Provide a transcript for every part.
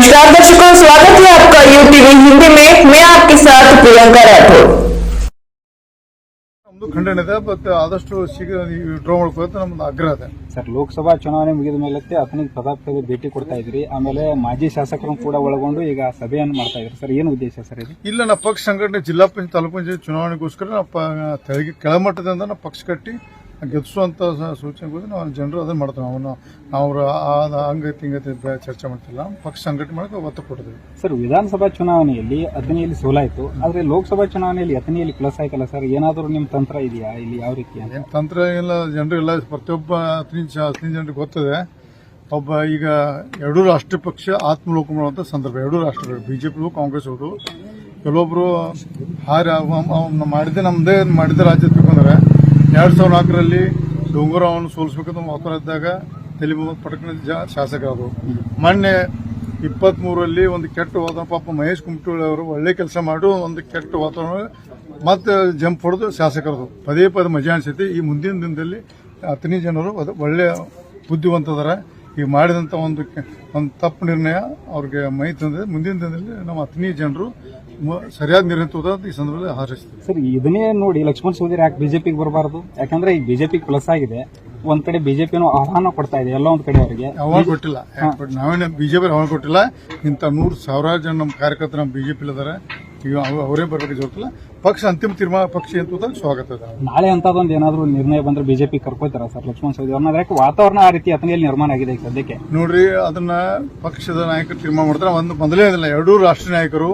नमस्कार दर्शकों स्वागत है आपका यू टीवी हिंदी में। मैं आपके साथ प्रियंका राठौर। ಖಂಡನೆ ಬಟ್ ಆದಷ್ಟು ಶೀಘ್ರ ಡ್ರಾ ನಮ್ದು ಆಗ್ರಹ ಇದೆ. ಸರ್ ಲೋಕಸಭಾ ಚುನಾವಣೆ ಮುಗಿದ ಮೇಲೆ ಅಥನಿಗೆ ಪದಾರ್ಥಕ್ಕೆ ಭೇಟಿ ಕೊಡ್ತಾ ಇದ್ರಿ ಆಮೇಲೆ ಮಾಜಿ ಶಾಸಕರನ್ನು ಕೂಡ ಒಳಗೊಂಡು ಈಗ ಸಭೆಯನ್ನು ಮಾಡ್ತಾ ಇದ್ರಿ. ಸರ್ ಏನು ಉದ್ದೇಶ ಸರ್ ಇದು? ಇಲ್ಲ ನಮ್ಮ ಪಕ್ಷ ಸಂಘಟನೆ ಜಿಲ್ಲಾ ಪಂಚಾಯತ್ ತಾಲೂಕು ಪಂಚಾಯತ್ ಚುನಾವಣೆಗೋಸ್ಕರ ನಾವು ಕೆಳಮಟ್ಟದಿಂದ ನಾವು ಪಕ್ಷ ಕಟ್ಟಿ ಗೆಲ್ಲಿಸುವಂತ ಕೂಡ ನಾವು ಜನರು ಅದನ್ನು ಮಾಡ್ತೇವೆ. ಅವನು ನಾವು ಅಂಗತಿ ಹಂಗೈತಿ ಹಿಂಗೈತಿ ಬೆ- ಚರ್ಚೆ ಮಾಡ್ತಿಲ್ಲ. ಪಕ್ಷ ಸಂಘಟನೆ ಮಾಡೋಕೆ ಒತ್ತು ಕೊಡ್ತೀವಿ ಸರ್ ವಿಧಾನಸಭಾ ಚುನಾವಣೆಯಲ್ಲಿ ಹದಿನೈದು ಸೋಲಾಯಿತು. ಆದರೆ ಲೋಕಸಭಾ ಚುನಾವಣೆಯಲ್ಲಿ ಹದಿನೈದು ಪ್ಲಸ್ ಆಯ್ತಲ್ಲ ಸರ್? ಏನಾದರೂ ನಿಮ್ಮ ತಂತ್ರ ಇದೆಯಾ ಇಲ್ಲಿ ಯಾವ ರೀತಿ ತಂತ್ರ ಎಲ್ಲ ಜನರು ಎಲ್ಲ ಪ್ರತಿಯೊಬ್ಬ ಹದಿನೈದು ಹದಿನೈದು ಜನರಿಗೆ ಗೊತ್ತಿದೆ. ಒಬ್ಬ ಈಗ ಎರಡೂ ರಾಷ್ಟ್ರ ಪಕ್ಷ ಆತ್ಮಲೋಕ ಮಾಡುವಂಥ ಸಂದರ್ಭ. ಎರಡೂ ರಾಷ್ಟ್ರಗಳು ಬಿಜೆಪಿ ಕಾಂಗ್ರೆಸ್ ಅವರು ಕೆಲವೊಬ್ಬರು ಹಾರಿ ಮಾಡಿದ್ದೆ ನಮ್ಮದೇ ಮಾಡಿದ್ದೆ ರಾಜ್ಯ ತಿಳ್ಕೊಂಡ್ರೆ ಎರಡು ಸಾವಿರದ ನಾಲ್ಕರಲ್ಲಿ ಡೊಂಗುರವನ್ನು ಸೋಲಿಸ್ಬೇಕಂತ ಮಾತಾಡ ಇದ್ದಾಗ ತಲೆ ಪಟಕನ ಜ ಅದು ಮೊನ್ನೆ ಇಪ್ಪತ್ತ್ಮೂರಲ್ಲಿ ಒಂದು ಕೆಟ್ಟ ವಾತಾವರಣ, ಪಾಪ ಮಹೇಶ್ ಕುಮಟೋಳಿ ಅವರು ಒಳ್ಳೆ ಕೆಲಸ ಮಾಡು ಒಂದು ಕೆಟ್ಟ ವಾತಾವರಣ. ಮತ್ತೆ ಜಂಪ್ ಹೊಡೆದು ಶಾಸಕರದು. ಪದೇ ಪದೇ ಮಜಾ ಅನಿಸುತ್ತೆ. ಈ ಮುಂದಿನ ದಿನದಲ್ಲಿ ಹತ್ತನೇ ಜನರು ಅದು ಒಳ್ಳೆ ಬುದ್ಧಿವಂತದಾರ ಈಗ ಮಾಡಿದಂಥ ಒಂದು ಒಂದು ತಪ್ಪು ನಿರ್ಣಯ ಅವ್ರಿಗೆ ಮೈ ತಂದ್ರೆ ಮುಂದಿನ ದಿನದಲ್ಲಿ ನಮ್ಮ ಹತ್ತನೇ ಜನರು ಸರಿಯಾದ ನಿರ್ಣಯ ತೋದ ಈ ಸಂದರ್ಭದಲ್ಲಿ ಆಚರಿಸ್ತೀವಿ ಸರ್ ಇದನ್ನೇ ನೋಡಿ ಲಕ್ಷ್ಮಣ್ ಸೋದರಿ ಯಾಕೆ ಬಿಜೆಪಿಗೆ ಬರಬಾರದು? ಯಾಕಂದ್ರೆ ಈ ಬಿಜೆಪಿ ಪ್ಲಸ್ ಆಗಿದೆ. ಒಂದ್ ಕಡೆ ಬಿಜೆಪಿನೂ ಆಹ್ವಾನ ಕೊಡ್ತಾ ಇದೆ ಎಲ್ಲ ಒಂದ್ ಕಡೆ ಅವರಿಗೆ. ಆಹ್ವಾನ ಕೊಟ್ಟಿಲ್ಲ. ನಾವೇನು ಬಿಜೆಪಿ ಆಹ್ವಾನ ಕೊಟ್ಟಿಲ್ಲ. ಇಂಥ ನೂರು ಸಾವಿರಾರು ಜನ ನಮ್ಮ ಕಾರ್ಯಕರ್ತರು ನಮ್ಮ ಬಿಜೆಪಿ ಇದಾರೆ ಈಗ ಅವ್- ಅವರೇ ಬರ್ಬೇಕು ಜೊತೆಲ್ಲ ಪಕ್ಷ ಅಂತಿಮ ತೀರ್ಮಾನ ಪಕ್ಷ ಅಂತ ಸ್ವಾಗತ ಇದೆ ನಾಳೆ ಅಂತದೊಂದು ಏನಾದ್ರು ನಿರ್ಣಯ ಬಂದ್ರೆ ಬಿಜೆಪಿ ಕರ್ಕೋತಾರ ಸರ್ ಲಕ್ಷ್ಮಣ್ ಸವದಿ ಅವ್ರನ್ನ ಯಾಕೆ ವಾತಾವರಣ ಆ ರೀತಿ ಅಥಣಿಯಲ್ಲಿ ನಿರ್ಮಾಣ ಆಗಿದೆ ಈಗ ಸದ್ಯಕ್ಕೆ ನೋಡ್ರಿ ಅದನ್ನ ಪಕ್ಷದ ನಾಯಕರು ತೀರ್ಮಾನ ಮಾಡ್ತಾರೆ ಒಂದು ಮೊದಲೇ ಇಲ್ಲ ಎರಡೂ ರಾಷ್ಟ್ರೀಯ ನಾಯಕರು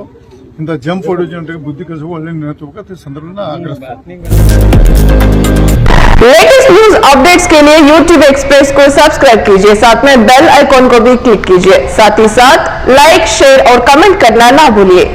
ಇಂಥ ಜಂಪ್ ಹೊಡೆಯೋ ಜನರಿಗೆ ಬುದ್ಧಿ ಕಲಿಸುವ ಒಳ್ಳೆ ನಿರ್ಣಯ ತಗೋಬೇಕು ಈ ಸಂದರ್ಭದಲ್ಲಿ ಆಗ್ರಹಿಸ್ತಾರೆ लेटेस्ट न्यूज अपडेट्स के लिए YouTube एक्सप्रेस को सब्सक्राइब कीजिए साथ में बेल आइकॉन को भी क्लिक कीजिए साथ ही साथ लाइक शेयर और कमेंट करना ना भूलिए